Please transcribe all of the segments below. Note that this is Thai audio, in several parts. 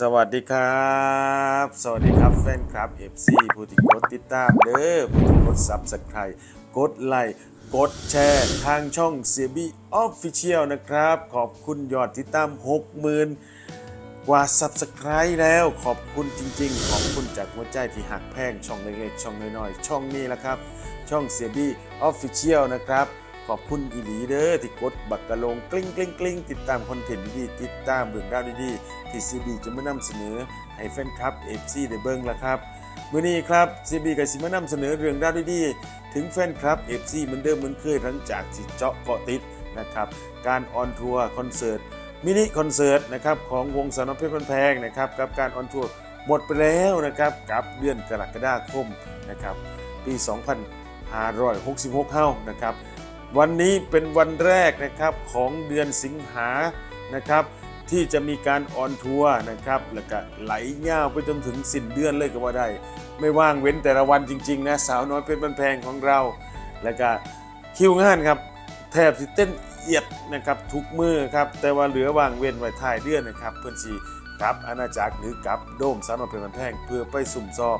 สวัสดีครับ สวัสดีครับแฟนคลับ FC ผู้ที่กดติดตามเด้อผู้ที่กด Subscribe กดไลค์กดแชร์ทางช่อง CB Official นะครับ ขอบคุณยอดติดตาม 60,000 กว่า Subscribe แล้วขอบคุณจริง ๆ ขอบคุณจากหัวใจที่หักแพงช่องเล็กๆ ช่องน้อยๆ ช่องนี้แหละครับ ช่อง CB Official นะครับ ขอบคุณอีหลีเด้อที่กดบักกะลงกลิ้งกลิ้งกลิ้งติดตามคอนเทนต์ดีๆติดตามเรื่องราวดีๆที่ซีบีจะมานำเสนอให้แฟนคลับเอฟซีได้เบิ่งละครับมื้อนี้ครับซีบีกับสิมานำเสนอเรื่องราวดีๆถึงแฟนคลับเอฟซีเหมือนเดิมเหมือนเคยหลังจากที่เจาะเกาะติดนะครับการออนทัวร์คอนเสิร์ตมินิคอนเสิร์ตนะครับของวงสาวน้อยเพชรบ้านแพงนะครับกับการออนทัวร์หมดไปแล้วนะครับกับเดือนกรกฎาคมนะครับปี 2566เฮานะครับ วันนี้เป็นวันแรกนะครับของเดือนสิงหานะครับ ที่จะมีการออนทัวร์นะครับแล้วก็ไหลยาไปจนถึงสิ้นเดือนเลยก็ว่าได้ ไม่ว่างเว้นแต่ละวันจริงๆนะสาวน้อยเพชรบ้านแพงของเรา แล้วก็คิวงานครับแทบสิเต้นเอียดนะครับทุกมือครับแต่ว่าเหลือว่างเว้นไว้ท้ายเดือนนะครับ เพื่อนสีกับอาณาจักรหรือกับโดมสาวน้อยเพชรบ้านแพงเพื่อไปสุ่มซ้อม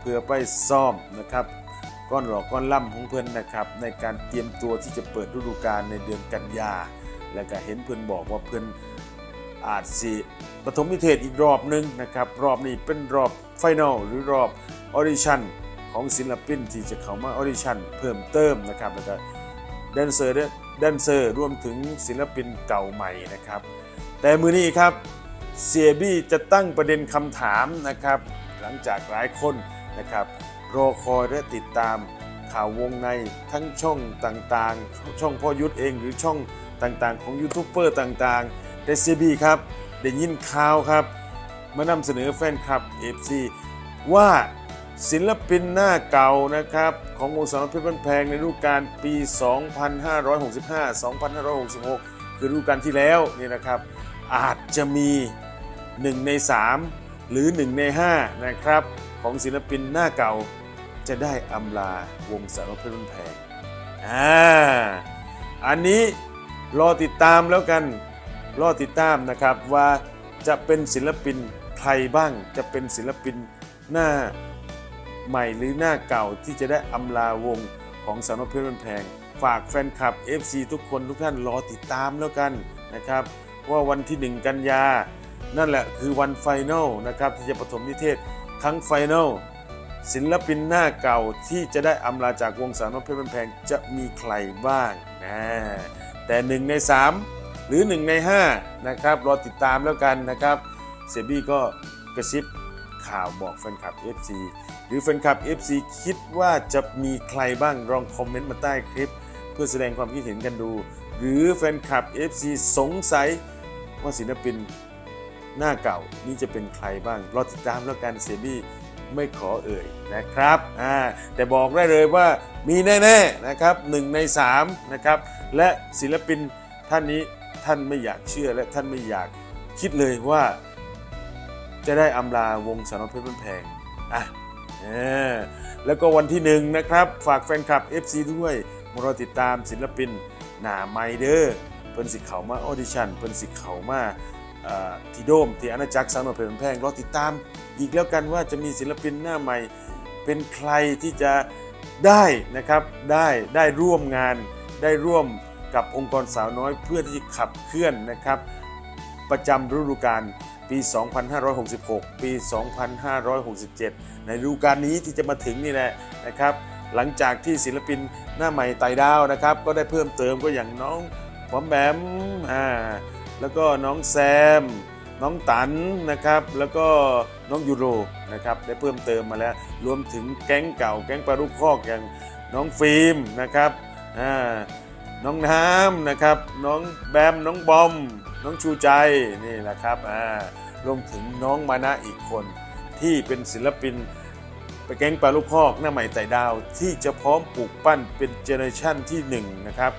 เพื่อไปซ้อมนะครับ ก้อนหลอกก้อนล่ำของเพื่อนนะครับ ในการเตรียมตัวที่จะเปิดฤดูกาลในเดือนกันยา และก็เห็นเพื่อนบอกว่าเพื่อนอาจสิปฐมนิเทศอีกรอบหนึงนะครับ รอบนี้เป็นรอบไฟนอลหรือรอบออดิชั่นของศิลปินที่จะเข้ามาออดิชั่นเพิ่มเติมนะครับแล้วก็แดนเซอร์ดแดนเซอร์รวมถึงศิลปินเก่าใหม่นะครับ แต่มือนี้ครับเซียบี้จะตั้งประเด็นคำถามนะครับ หลังจากหลายคนนะครับ รอคอยและติดตามข่าววงในทั้งช่องต่างๆ ช่องพ่อยุทธเองหรือช่องต่างๆ ของยูทูบเบอร์ต่างๆแต่ซีบีครับได้ยินข่าวครับ มานำเสนอแฟนคลับ FC ว่าศิลปินหน้าเก่านะครับ ของวงสาวน้อยเพชรบ้านแพงในฤดูกาลปี 2565-2566 คือฤดูกาลที่แล้วนี่นะครับ อาจจะมี 1 ใน 3 หรือ 1 ใน 5 นะครับ ของศิลปินหน้าเก่า จะได้อำลาวงสาวน้อยเรบ้านแพงอ่าอันนี้รอติดตามแล้วกัน รอติดตามนะครับว่าจะเป็นศิลปินใครบ้าง จะเป็นศิลปินหน้าใหม่หรือหน้าเก่าที่จะได้อำลาวงของสาวน้อยเรบ้านแพง ฝากแฟนคลับ FC ทุกคนทุกท่านรอติดตามแล้วกันนะครับว่าวันที่ 1 กันยา นั่นแหละคือวันไฟแนลนะครับที่จะปฐมนิเทศครั้งไฟแนล ศิลปินหน้าเก่าที่จะได้อำลาจากวงสาวน้อยเพชรบ้านแพงจะมีใครบ้างนะแต่หนึ่งใน 3 หรือ 1 ใน 5 นะครับ รอติดตามแล้วกันนะครับเซบี้ก็กระซิบข่าวบอกแฟนคลับ FC หรือแฟนคลับ FC คิดว่าจะมีใครบ้างลองคอมเมนต์มาใต้คลิป เพื่อแสดงความคิดเห็นกันดู หรือแฟนคลับ FC สงสัยว่าศิลปินหน้าเก่านี่จะเป็นใครบ้าง รอติดตามแล้วกันเซบี้ ไม่ขอเอ่ยนะครับอ่าแต่บอกได้เลยว่ามีแน่ๆนะครับ1ใน3นะครับและศิลปินท่านนี้ท่านไม่อยากเชื่อและท่านไม่อยากคิดเลยว่า จะได้อำลาวงสาวน้อยเพชรบ้านแพงอะอแล้วก็วันที่หนึ่งนะครับ ฝากแฟนคลับ FC ด้วยมารอติดตามศิลปินหนาไมเดอร์เพิ่นสิเขามาออดิชั่นเพิ่นสิเขามา ที่โดมที่อาณาจักรสาวน้อยเพชรบ้านแพงรอติดตามอีกแล้วกันว่าจะมีศิลปินหน้าใหม่เป็นใครที่จะได้นะครับได้ได้ร่วมงานได้ร่วมกับองค์กรสาวน้อยเพื่อที่จะขับเคลื่อนนะครับ ประจำฤดูกาลปี 2566 ปี 2567 ในฤดูกาลนี้ที่จะมาถึงนี่แหละนะครับ หลังจากที่ศิลปินหน้าใหม่ไต่ดาวนะครับ ก็ได้เพิ่มเติมก็อย่างน้องหอมแบมอ่า แล้วก็น้องแซม น้องตันนะครับ แล้วก็น้องยูโรนะครับได้เพิ่มเติมมาแล้ว รวมถึงแก๊งเก่า แก๊งปลาลูกคอกอย่างน้องฟิล์มนะครับน้องน้ำนะครับ น้องแบม น้องบอม น้องชูใจนี่แหละครับรวมถึงน้องมานะอีกคน ที่เป็นศิลปินไปแก๊งปลาลูกพอกหน้าใหม่ไต่ดาว ที่จะพร้อมปลูกปั้นเป็นเจเนอเรชันที่หนึ่งนะครับ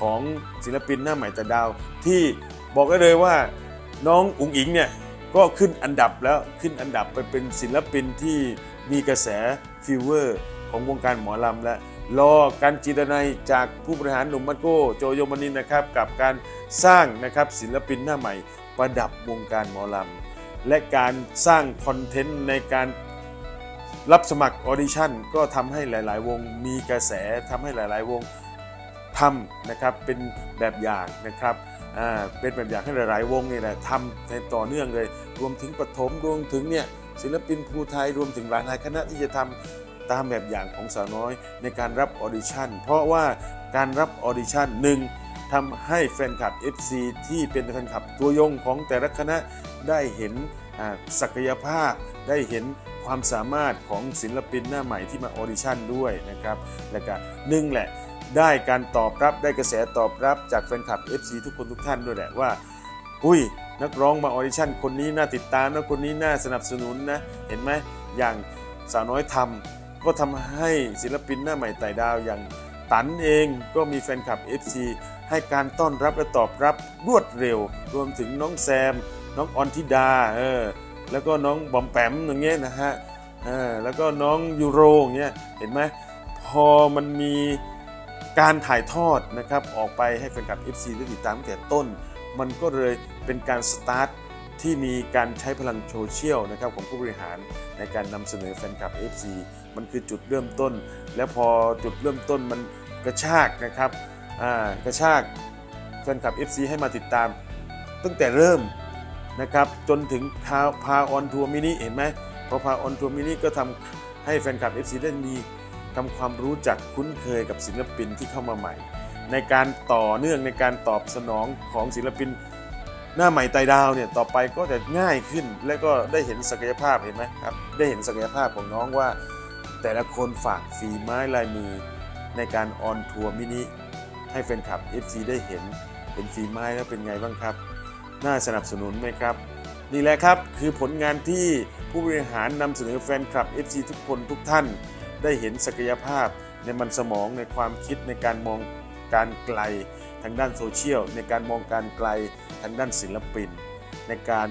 ของศิลปินหน้าใหม่ไต่ดาวที่ บอกได้เลยว่าน้องอุ๋งอิงเนี่ยก็ขึ้นอันดับแล้วขึ้นอันดับไปเป็นศิลปินที่มีกระแสฟีเวอร์ของวงการหมอลำและรอการจีรนัยจากผู้บริหารหนุ่มมาโก้โจโยมานินนะครับ กับการสร้างนะครับศิลปินหน้าใหม่ประดับวงการหมอลำและการสร้างคอนเทนต์ในการรับสมัครออดิชั่นก็ทำให้หลาย ๆ วงมีกระแสทำให้หลาย ๆ วงทำนะครับเป็นแบบอย่างนะครับ เป็นแบบอย่างให้หลาย ๆ วงนี่แหละทำในต่อเนื่องเลย รวมถึงปฐมรวมถึงเนี่ยศิลปินภูไทยรวมถึงหลายๆคณะที่จะทำตามแบบอย่างของสาวน้อยในการรับออดิชั่นเพราะว่าการรับออดิชั่นหนึ่งทำให้แฟนคลับ FC ที่เป็นแฟนคลับตัวยงของแต่ละคณะได้เห็นศักยภาพ ได้เห็นความสามารถของศิลปินหน้าใหม่ที่มาออดิชั่นด้วยนะครับ และก็หนึ่งแหละ ได้การตอบรับได้กระแสตอบรับจากแฟนคลับ FC ทุกคนทุกท่านด้วยแหละว่า อุ้ยนักร้องมาออดิชั่นคนนี้น่าติดตามนะคนนี้น่าสนับสนุนนะเห็นไหมอย่างสาวน้อยทำก็ทำให้ศิลปินหน้าใหม่ไต่ดาวอย่างตันเองก็มีแฟนคลับ FC ให้การต้อนรับและตอบรับรวดเร็ว รวมถึงน้องแซม น้องออนทิดาเออแล้วก็น้องบอมแปมอย่างเงี้ยนะฮะเออแล้วก็น้องยูโรอย่างเงี้ยเห็นไหมพอมันมี การถ่ายทอดนะครับออกไปให้แฟนคลับ FC ได้ติดตามตั้งแต่ต้น มันก็เลยเป็นการสตาร์ทที่มีการใช้พลังโซเชียลนะครับของผู้บริหารในการนำเสนอแฟนคลับ FC มันคือจุดเริ่มต้น แล้วพอจุดเริ่มต้นมันกระชากนะครับอ่ากระชากแฟนคลับ FC ให้มาติดตาม ตั้งแต่เริ่มนะครับจนถึงพาพาออนทัวร์มินิเห็นไหมพอพาออนทัวร์มินิก็ทำให้แฟนคลับ FC ได้มี ทำความรู้จักคุ้นเคยกับศิลปินที่เข้ามาใหม่ ในการต่อเนื่องในการตอบสนองของศิลปินหน้าใหม่ไตดาวเนี่ยต่อไปก็จะง่ายขึ้น และก็ได้เห็นศักยภาพเห็นไหมครับได้เห็นศักยภาพของน้องว่า แต่ละคนฝากฝีไม้ลายมือ ในการออนทัวร์มินิให้แฟนคลับ FC ได้เห็นเป็นฝีไม้แล้วเป็นไงบ้างครับ น่าสนับสนุนไหมครับ นี่แหละครับคือผลงานที่ผู้บริหารนำเสนอแฟนคลับ FC ทุกคนทุกท่าน ได้เห็นศักยภาพในมันสมองในความคิดในการมองการไกล ทางด้านโซเชียล ในการมองการไกลทางด้านศิลปิน ในการ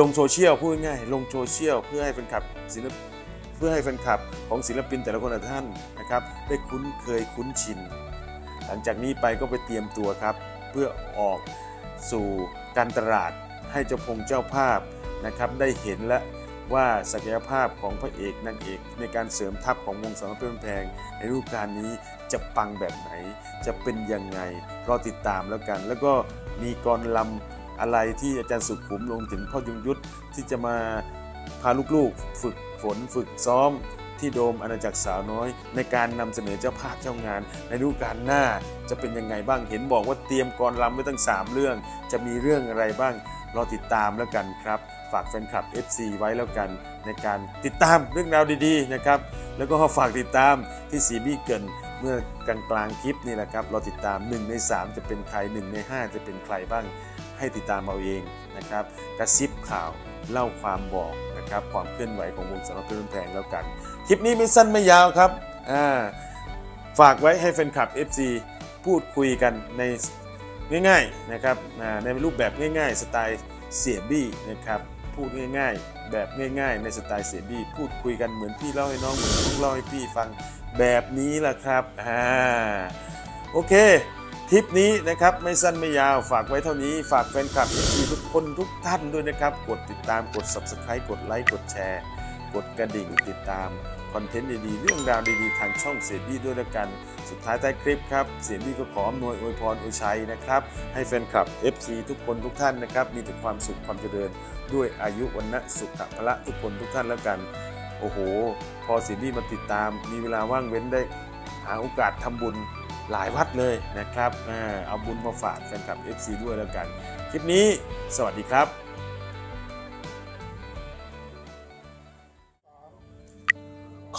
ลงโซเชียลพูดง่ายลงโซเชียลเพื่อให้แฟนคลับศิลปเพื่อให้แฟนคลับของศิลปินแต่ละคนท่านนะครับ ได้คุ้นเคยคุ้นชิน หลังจากนี้ไปก็ไปเตรียมตัวครับ เพื่อออกสู่การตลาดให้เจ้าพงเจ้าภาพนะครับได้เห็นและ ว่าศักยภาพของพระเอกนางเอก ในการเสริมทัพของวงสาวน้อยเพชรบ้านแพงในฤดูกาลนี้จะปังแบบไหน จะเป็นยังไงรอติดตามแล้วกัน แล้วก็มีกรลำอะไรที่อาจารย์สุขุมลงถึงพ่อยงยุทธที่จะมาพาลูกๆ ฝึกฝนฝึกซ้อมที่โดมอาณาจักรสาวน้อย ในการนำเสนอเจ้าภาพเจ้างาน ในฤดูกาลหน้าจะเป็นยังไงบ้างเห็นบอกว่าเตรียมกรลำไว้ตั้ง 3 เรื่อง จะมีเรื่องอะไรบ้างรอติดตามแล้วกันครับ ฝากแฟนคลับ FC ไว้แล้วกัน ในการติดตามเรื่องราวดีๆนะครับ แล้วก็ฝากติดตามที่ซีบีเกินเมื่อกลางกลางคลิปนี่แหละครับ เรอติดตาม 1 ใน 3 จะเป็นใคร 1 ใน 5 จะเป็นใครบ้างให้ติดตามเอาเองนะครับ กระซิบข่าวเล่าความบอกนะครับความเคลื่อนไหวของวงสารพัดเพลินแพงแล้วกัน คลิปนี้ไม่สั้นไม่ยาวครับาฝากไว้ให้แฟนคลับ FC พูดคุยกันในง่ายๆนะครับในรูปแบบง่ายๆ สไตล์เสียบี้นะครับ พูดง่ายๆ แบบง่ายๆ ในสไตล์เสียบี้พูดคุยกันเหมือนพี่เล่าให้น้องเหมือนน้องเล่าให้พี่ฟังแบบนี้แหละครับอ่าโอเคทริปนี้นะครับไม่สั้นไม่ยาวฝากไว้เท่านี้ฝากแฟนคลับทุกคนทุกท่านด้วยนะครับ กดติดตามกด Subscribe กดไลค์กดแชร์ กดกระดิ่งติดตาม คอนเทนต์ดีๆ เรื่องราวดีๆ ทางช่องเสียบี้ด้วยแล้วกัน สุดท้ายใต้คลิปครับเสียบี้ก็ขออำนวยอวยพรอวยชัยนะครับ ให้แฟนคลับ FC ทุกคนทุกท่านนะครับ มีแต่ความสุขความเจริญ ด้วยอายุวันนะสุขภละทุกคนทุกท่านแล้วกัน โอ้โห พอเสียบี้มาติดตาม มีเวลาว่างเว้นได้หาโอกาสทำบุญหลายวัดเลยนะครับ เอาบุญมาฝากแฟนคลับ FC ด้วยแล้วกัน คลิปนี้ สวัสดีครับ